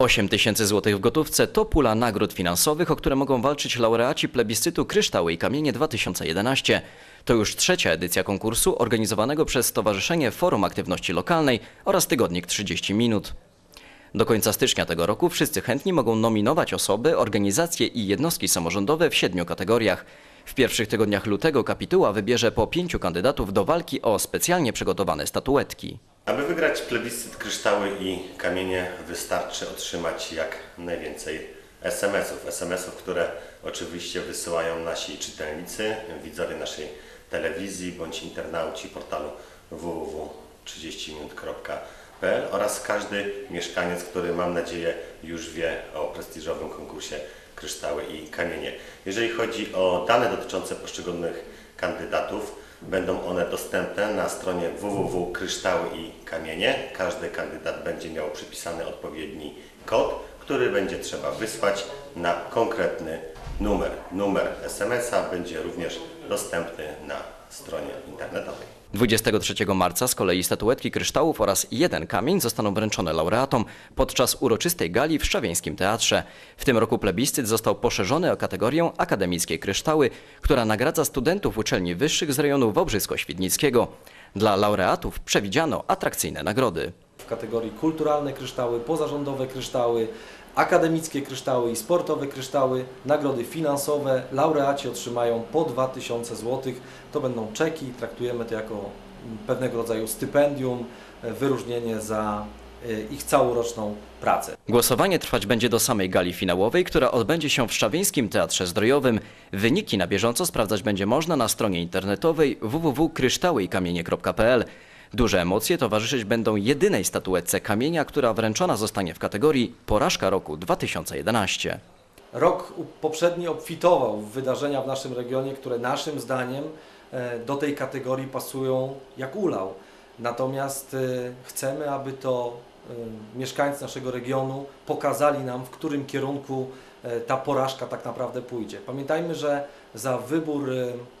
8 tysięcy złotych w gotówce to pula nagród finansowych, o które mogą walczyć laureaci plebiscytu Kryształy i Kamienie 2011. To już trzecia edycja konkursu organizowanego przez Stowarzyszenie Forum Aktywności Lokalnej oraz Tygodnik 30 Minut. Do końca stycznia tego roku wszyscy chętni mogą nominować osoby, organizacje i jednostki samorządowe w siedmiu kategoriach. W pierwszych tygodniach lutego kapituła wybierze po pięciu kandydatów do walki o specjalnie przygotowane statuetki. Aby wygrać plebiscyt kryształy i kamienie wystarczy otrzymać jak najwięcej SMS-ów. SMS-ów, które oczywiście wysyłają nasi czytelnicy, widzowie naszej telewizji bądź internauci portalu www.30minut.pl oraz każdy mieszkaniec, który mam nadzieję już wie o prestiżowym konkursie kryształy i kamienie. Jeżeli chodzi o dane dotyczące poszczególnych kandydatów, będą one dostępne na stronie www.kryształy i kamienie. Każdy kandydat będzie miał przypisany odpowiedni kod, który będzie trzeba wysłać na konkretny numer. Numer SMS-a będzie również dostępny na stronie internetowej. 23 marca z kolei statuetki kryształów oraz jeden kamień zostaną wręczone laureatom podczas uroczystej gali w Szczawieńskim Teatrze. W tym roku plebiscyt został poszerzony o kategorię akademickie kryształy, która nagradza studentów uczelni wyższych z rejonu Wałbrzysko-Świdnickiego. Dla laureatów przewidziano atrakcyjne nagrody. w kategorii kulturalne kryształy, pozarządowe kryształy, akademickie kryształy i sportowe kryształy. Nagrody finansowe laureaci otrzymają po 2000 zł. To będą czeki, traktujemy to jako pewnego rodzaju stypendium, e, wyróżnienie za e, ich całoroczną pracę. Głosowanie trwać będzie do samej gali finałowej, która odbędzie się w Szczawieńskim Teatrze Zdrojowym. Wyniki na bieżąco sprawdzać będzie można na stronie internetowej www.kryształyikamienie.pl. Duże emocje towarzyszyć będą jedynej statuetce kamienia, która wręczona zostanie w kategorii Porażka roku 2011. Rok poprzedni obfitował w wydarzenia w naszym regionie, które naszym zdaniem e, do tej kategorii pasują jak ulał. Natomiast e, chcemy, aby to e, mieszkańcy naszego regionu pokazali nam, w którym kierunku ta porażka tak naprawdę pójdzie. Pamiętajmy, że za wybór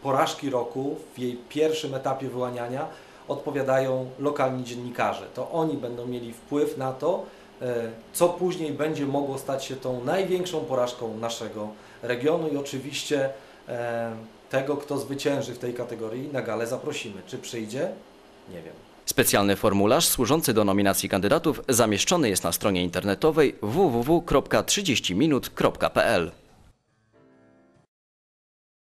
porażki roku w jej pierwszym etapie wyłaniania odpowiadają lokalni dziennikarze. To oni będą mieli wpływ na to, e, co później będzie mogło stać się tą największą porażką naszego regionu i oczywiście e, tego, kto zwycięży w tej kategorii, na galę zaprosimy. Czy przyjdzie? Nie wiem. Specjalny formularz służący do nominacji kandydatów zamieszczony jest na stronie internetowej www.30minut.pl.